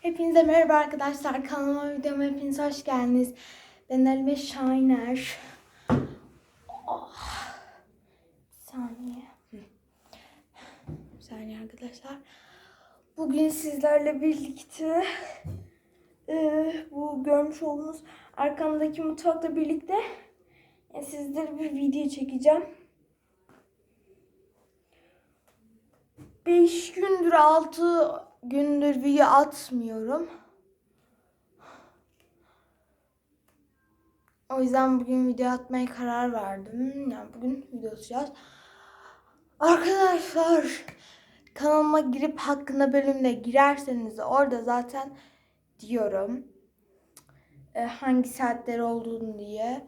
Hepinize merhaba arkadaşlar. Kanalıma videoma hepiniz hoş geldiniz. Ben Elime Şahiner. Oh. Saniye. Saniye arkadaşlar. Bugün sizlerle birlikte e, bu görmüş olduğunuz arkamdaki mutfakla birlikte e, sizlere bir video çekeceğim. 5 gündür 6 gündür video atmıyorum. O yüzden bugün video atmaya karar verdim. Yani bugün video atacağız. Arkadaşlar kanalıma girip hakkında bölümde girerseniz orada zaten diyorum e, hangi saatler olduğunu diye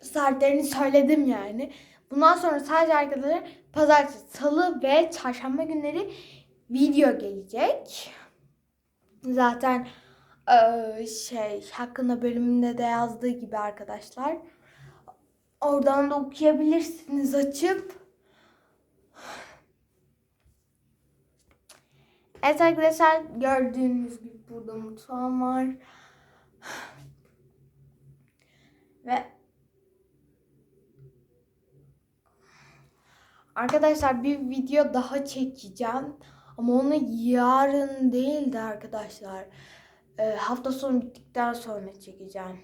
saatlerini söyledim yani. Bundan sonra sadece arkadaşlar pazartesi, salı ve çarşamba günleri video gelecek. Zaten eee, şey hakkında bölümünde de yazdığı gibi arkadaşlar. Oradan da okuyabilirsiniz açıp. Evet arkadaşlar gördüğünüz gibi burada mutfağım var. Ve Arkadaşlar bir video daha çekeceğim. Ama onu yarın değil de arkadaşlar. e, hafta sonu bittikten sonra çekeceğim.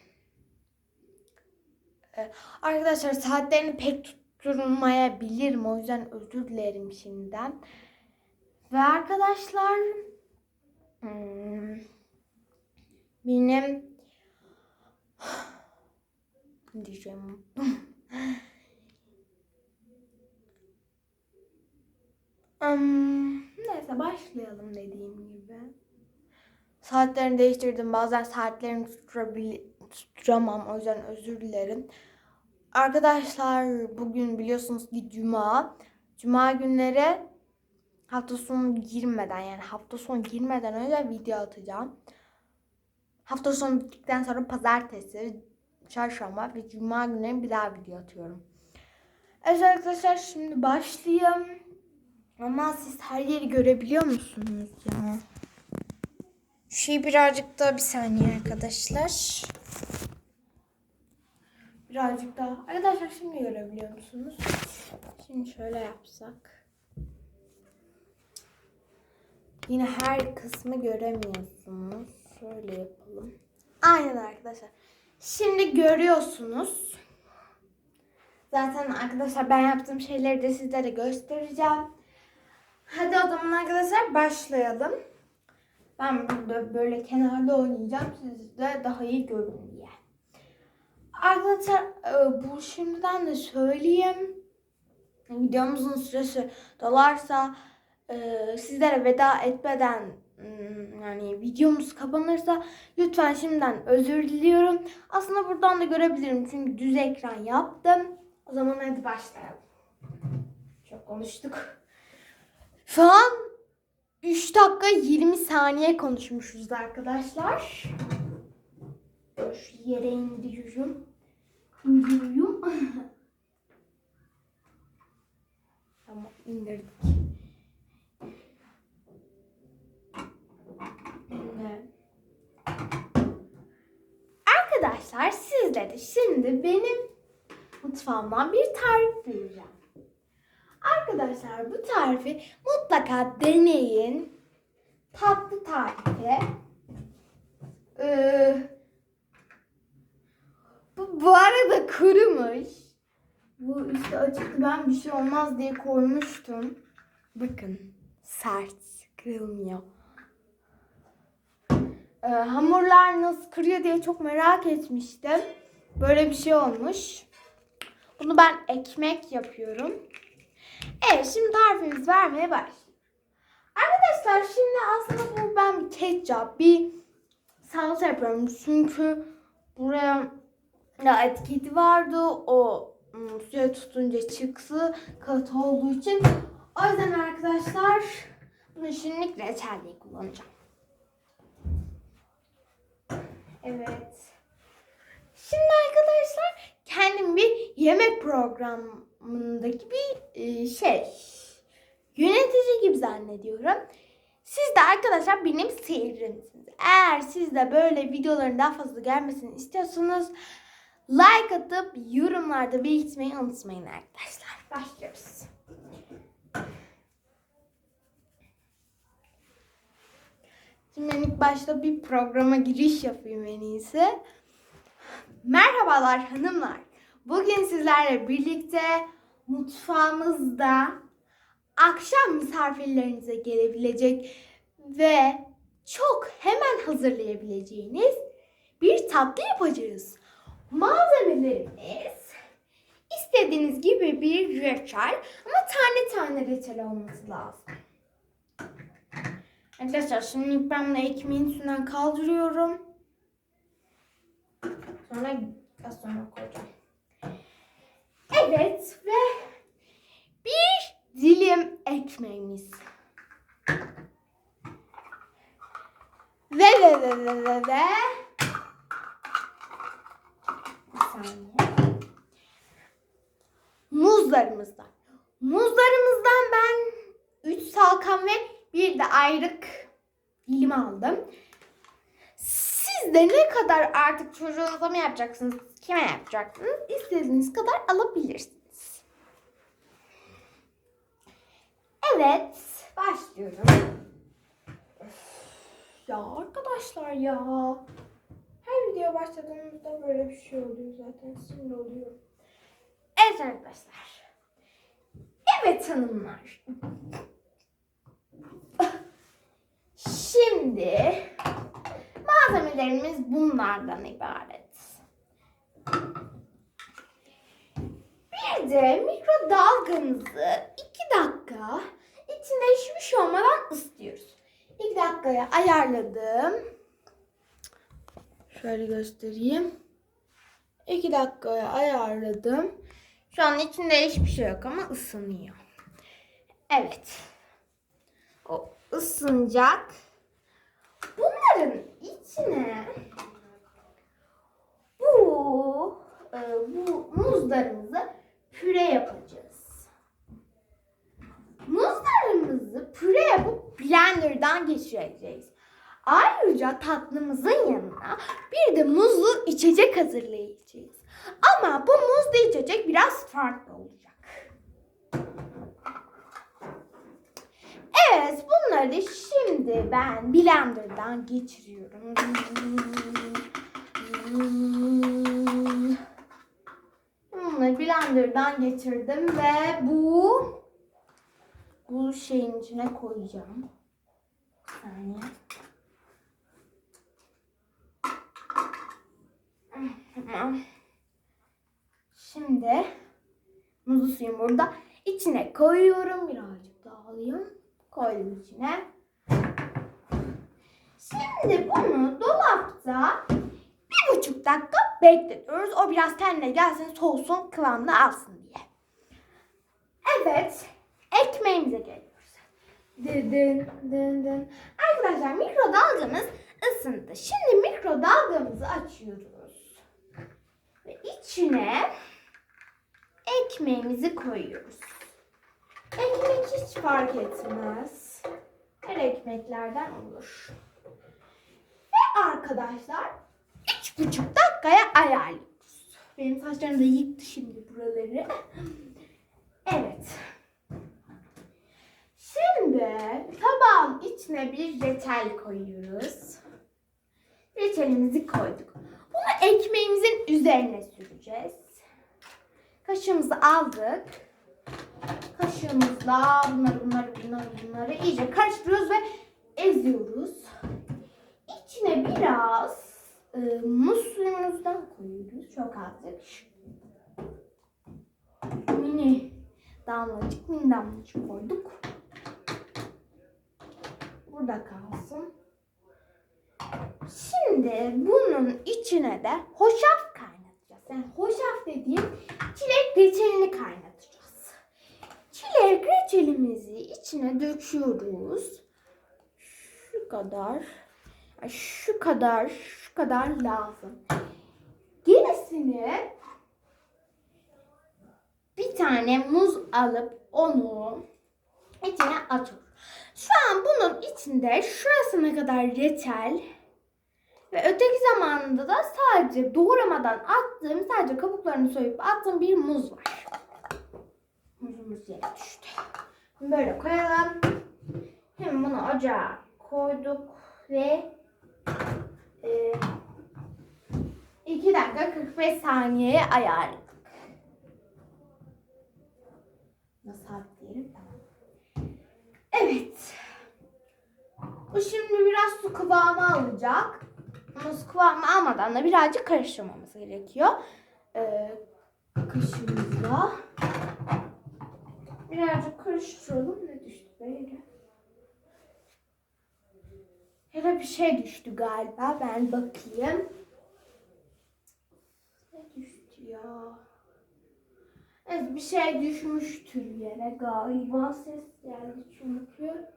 E, arkadaşlar saatlerini pek tutturmayabilirim. O yüzden özür dilerim şimdiden. Ve arkadaşlar hmm, benim diyeceğim Hmm, neyse başlayalım dediğim gibi. Saatlerini değiştirdim. Bazen tutturabil tutturamam. O yüzden özür dilerim. Arkadaşlar bugün biliyorsunuz ki cuma. Cuma günleri hafta sonu girmeden yani hafta sonu girmeden önce video atacağım. Hafta sonu bittikten sonra pazartesi, çarşamba ve cuma günleri bir daha video atıyorum. Evet arkadaşlar şimdi başlayayım. Ama siz her yeri görebiliyor musunuz ya? Şu şeyi birazcık daha bir saniye arkadaşlar. Birazcık daha. Arkadaşlar şimdi görebiliyor musunuz? Şimdi şöyle yapsak. Yine her kısmı göremiyorsunuz. Şöyle yapalım. Aynen arkadaşlar. Şimdi görüyorsunuz. Zaten arkadaşlar ben yaptığım şeyleri de sizlere göstereceğim. Hadi o zaman arkadaşlar başlayalım. Ben burada böyle kenarda oynayacağım. Siz de daha iyi görün diye. Arkadaşlar e, bu şimdiden de söyleyeyim. Videomuzun süresi dolarsa e, sizlere veda etmeden ım, yani videomuz kapanırsa lütfen şimdiden özür diliyorum. Aslında buradan da görebilirim çünkü düz ekran yaptım. O zaman hadi başlayalım. Çok konuştuk. Şu an 3 dakika 20 saniye konuşmuşuz arkadaşlar. Şu yere indiriyorum. İndiriyorum. tamam indirdik. Evet. Arkadaşlar sizlere şimdi benim mutfağımdan bir tarif vereceğim. Arkadaşlar bu tarifi mutlaka deneyin. Tatlı tarifi. Ee, bu, bu arada kurumuş. Bu üstü açıktı. Ben bir şey olmaz diye koymuştum. Bakın sert. Kırılmıyor. Ee, hamurlar nasıl kırıyor diye çok merak etmiştim. Böyle bir şey olmuş. Bunu ben ekmek yapıyorum. Evet şimdi tarifimizi vermeye başlayalım. Arkadaşlar şimdi aslında bu ben bir ketçap, bir salça yapıyorum. Çünkü buraya ya etiketi vardı. O ım, suya tutunca çıktı. Katı olduğu için. O yüzden arkadaşlar bunu şimdilik reçel diye kullanacağım. Evet. Şimdi arkadaşlar kendim bir yemek programındaki bir şey yönetici gibi zannediyorum. Siz de arkadaşlar benim seyircimsiniz. Eğer siz de böyle videoların daha fazla gelmesini istiyorsanız like atıp yorumlarda belirtmeyi unutmayın arkadaşlar. Başlıyoruz. Şimdi ben ilk başta bir programa giriş yapayım en iyisi. Merhabalar hanımlar. Bugün sizlerle birlikte mutfağımızda akşam misafirlerinize gelebilecek ve çok hemen hazırlayabileceğiniz bir tatlı yapacağız. Malzemelerimiz istediğiniz gibi bir reçel ama tane tane reçel olması lazım. Arkadaşlar şimdi ben bunu ekmeğin üstünden kaldırıyorum. Sonra az sonra koyacağım. Evet ve bir dilim ekmeğimiz. Ve ve ve ve ve ve bir saniye. Muzlarımızdan. Muzlarımızdan ben 3 salkam ve bir de ayrık dilim aldım. Siz de ne kadar artık çocuğunuza mı yapacaksınız, kime yapacaksınız? İstediğiniz kadar alabilirsiniz. Evet, başlıyorum. Öf, Ya arkadaşlar ya. Her video başladığımızda böyle bir şey oluyor zaten. Sinir oluyorum. Evet arkadaşlar. Evet hanımlar. Şimdi malzemelerimiz bunlardan ibaret. Bir de mikrodalgamızı 2 dakika içinde hiçbir şey olmadan ısıtıyoruz. 2 dakikaya ayarladım. Şöyle göstereyim. 2 dakikaya ayarladım. Şu an içinde hiçbir şey yok ama ısınıyor. Evet. O ısınacak. Bunların içine bu e, bu muzlarımızı püre yapacağız. Muzlarımızı püre yapıp blenderdan geçireceğiz. Ayrıca tatlımızın yanına bir de muzlu içecek hazırlayacağız. Ama bu muzlu içecek biraz farklı olacak. Evet bunları şimdi ben blenderdan geçiriyorum. Bunları blenderdan geçirdim ve bu bu şeyin içine koyacağım. Tamam. Şimdi muzlu suyum burada. İçine koyuyorum. Birazcık daha alayım. Koydum içine. Şimdi bunu dolapta buçuk dakika bekletiyoruz. O biraz kendine gelsin, soğusun, kıvamını alsın diye. Evet, ekmeğimize geliyoruz. Dın dın dın. Arkadaşlar mikrodalgamız ısındı. Şimdi mikrodalgamızı açıyoruz. Ve içine ekmeğimizi koyuyoruz. Ekmek hiç fark etmez. Her ekmeklerden olur. Ve arkadaşlar buçuk dakikaya ayarlıyoruz. Benim saçlarım da yıktı şimdi buraları. Evet. Şimdi tabağın içine bir reçel koyuyoruz. Reçelimizi koyduk. Bunu ekmeğimizin üzerine süreceğiz. Kaşığımızı aldık. Kaşığımızla bunları bunları bunları bunları iyice karıştırıyoruz ve eziyoruz. İçine biraz e, muz suyumuzdan koyuyoruz. Çok azıcık. Mini damlacık mini damlacık koyduk. Burada kalsın. Şimdi bunun içine de hoşaf kaynatacağız. Yani hoşaf dediğim çilek reçelini kaynatacağız. Çilek reçelimizi içine döküyoruz. Şu kadar. Şu kadar, şu kadar lazım. Gerisini bir tane muz alıp onu içine atıyoruz. Şu an bunun içinde şurasına kadar reçel ve öteki zamanda da sadece doğramadan attığım, sadece kabuklarını soyup attığım bir muz var. Muzumuz yere düştü. Böyle koyalım. Hem bunu ocağa koyduk ve e, 2 dakika 45 saniyeye ayarladık. Nasıl diyelim? Evet. Bu şimdi biraz su kıvamı alacak. Ama su kıvamı almadan da birazcık karıştırmamız gerekiyor. Ee, kaşığımızla. Birazcık karıştıralım. Ne düştü böyle? Da bir şey düştü galiba. Ben bakayım. Ne düştü ya? Evet bir şey düşmüştür yere galiba. Ses geldi çünkü.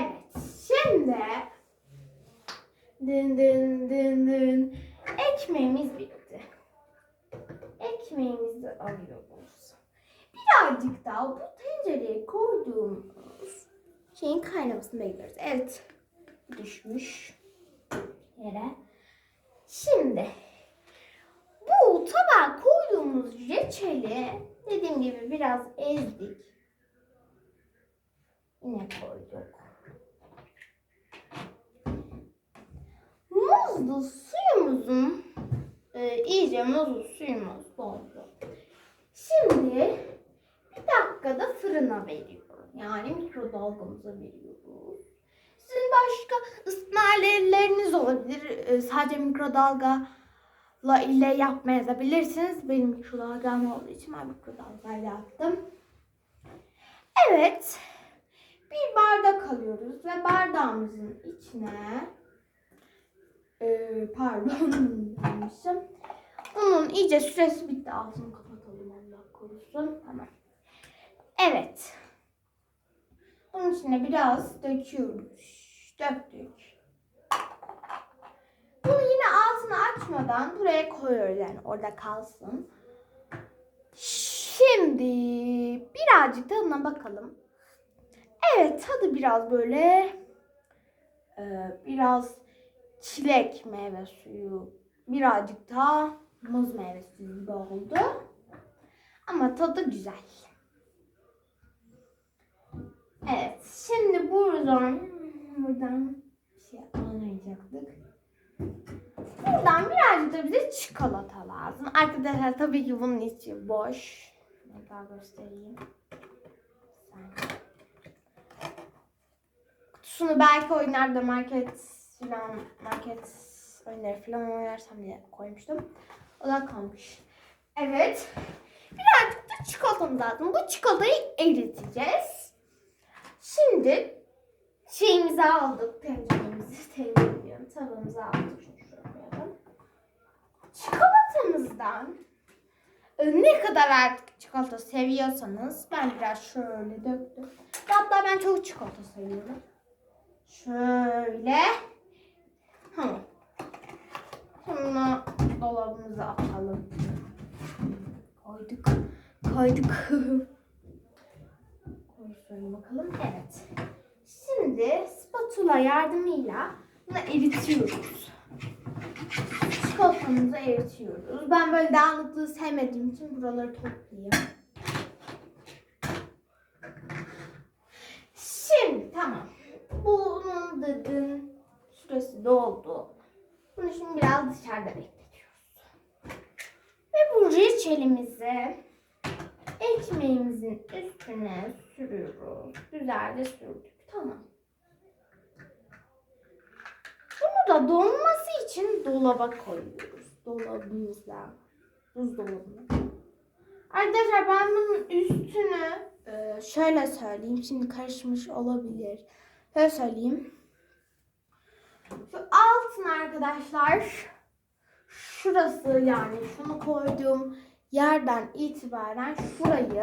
Evet. Şimdi dın dın dın dın ekmeğimiz bitti. Ekmeğimizi alıyoruz. Birazcık daha bu tencereye koyduğumuz şeyin kaynamasını bekliyoruz. Evet. Düşmüş yere. Şimdi bu tabağa koyduğumuz reçeli dediğim gibi biraz ezdik. Yine koyduk. Muzlu suyumuzun e, iyice muzlu suyumuz doldu. Şimdi bir dakikada fırına veriyorum. Yani mikrodalgamıza veriyoruz. Sizin başka aletleriniz olabilir. E, sadece mikrodalga ile yapmayabilirsiniz. Benim mikrodalgam olduğu için ben mikrodalgayla yaptım. Evet. Bir bardak alıyoruz ve bardağımızın içine e, pardon demişim. Bunun iyice süresi bitti. Ağzını kapatalım Allah korusun. Tamam. Evet. Bunun içine biraz döküyoruz. Döktük. Bunu yine altını açmadan buraya koyuyoruz yani orada kalsın. Şimdi birazcık tadına bakalım. Evet tadı biraz böyle e, biraz çilek meyve suyu birazcık daha muz meyve suyu gibi oldu. Ama tadı güzel. Evet şimdi buradan buradan bir şey anlayacaktık. Buradan birazcık da bize çikolata lazım. Arkadaşlar tabii ki bunun içi boş. Şunu daha göstereyim. Kutusunu belki oyunlarda market filan market oyunları filan oynarsam diye koymuştum. O da kalmış. Evet. Birazcık da çikolatamız lazım. Bu çikolatayı eriteceğiz. Şimdi şeyimizi aldık. Tenceremizi, tencere diyorum. Tavamızı aldık. Çikolatamızdan ne kadar artık çikolata seviyorsanız ben biraz şöyle döktüm. Hatta ben çok çikolata seviyorum. Şöyle. Tamam. Bunu dolabımıza atalım. Koyduk. Koyduk. Şöyle bakalım. Evet. Şimdi spatula yardımıyla bunu eritiyoruz. Çikolatamızı eritiyoruz. Ben böyle dağınıklığı sevmediğim için buraları toplayayım. Şimdi tamam. Bunun dıdın süresi doldu. Bunu şimdi biraz dışarıda bekletiyoruz. Ve bu reçelimizi ekmeğimizin üstüne sürüyoruz. Güzelce sürdük. Tamam. Bunu da donması için dolaba koyuyoruz. Dolabımıza. Buzdolabına. Arkadaşlar ben bunun üstünü e, şöyle söyleyeyim. Şimdi karışmış olabilir. Şöyle söyleyeyim. Şu altın arkadaşlar şurası yani şunu koyduğum yerden itibaren şurayı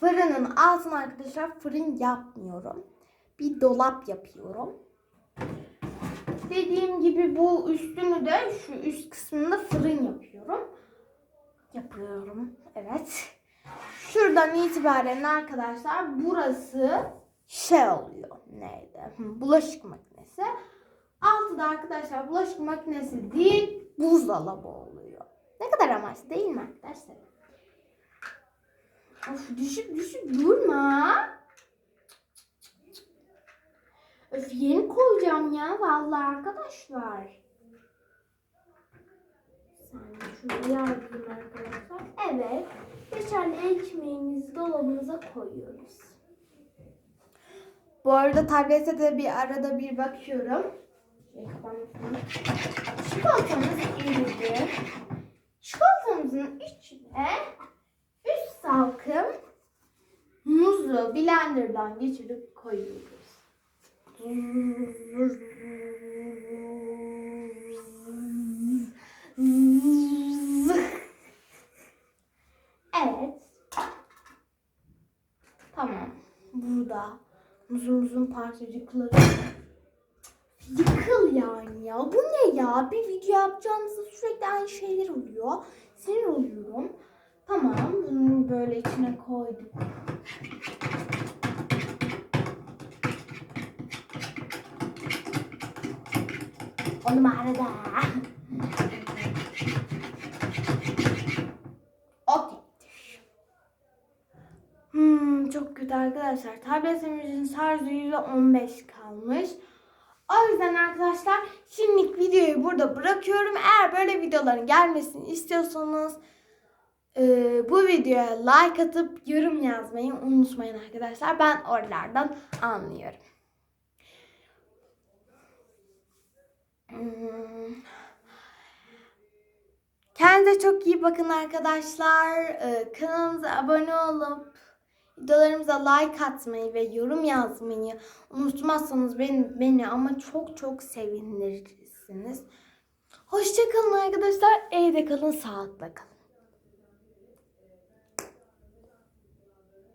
fırının altına arkadaşlar fırın yapmıyorum. Bir dolap yapıyorum. Dediğim gibi bu üstünü de şu üst kısmında fırın yapıyorum. Yapıyorum. Evet. şuradan itibaren arkadaşlar burası şey oluyor. Neydi? Bulaşık makinesi. Altı da arkadaşlar bulaşık makinesi değil buzdolabı oluyor. Ne kadar amaçlı değil mi arkadaşlar? Of düşüp düşüp durma. Öf yeni koyacağım ya vallahi arkadaşlar. Şunu yardım arkadaşlar. Evet. Geçerli ekmeğimizi dolabımıza koyuyoruz. Bu arada tablete de bir arada bir bakıyorum. Çikolatamız eridi. Çikolatamızın içine üst salkım muzu blenderdan geçirip koyuyoruz. Evet. Tamam. Burada muzumuzun parçacıkları. Yıkıl yani ya. Bu ne ya? Bir video yapacağımızda sürekli aynı şeyler oluyor. Sinir oluyorum. Tamam. Bunu böyle içine koyduk. O numarada. Okeydir. Hmm, çok kötü arkadaşlar. Tabletimizin şarjı %15 kalmış. O yüzden arkadaşlar şimdilik videoyu burada bırakıyorum. Eğer böyle videoların gelmesini istiyorsanız e, bu videoya like atıp yorum yazmayı unutmayın arkadaşlar. Ben oralardan anlıyorum. Kendinize çok iyi bakın arkadaşlar. Ee, kanalımıza abone olup videolarımıza like atmayı ve yorum yazmayı unutmazsanız beni, beni ama çok çok sevindirirsiniz. Hoşçakalın arkadaşlar. Evde kalın, sağlıkla kalın.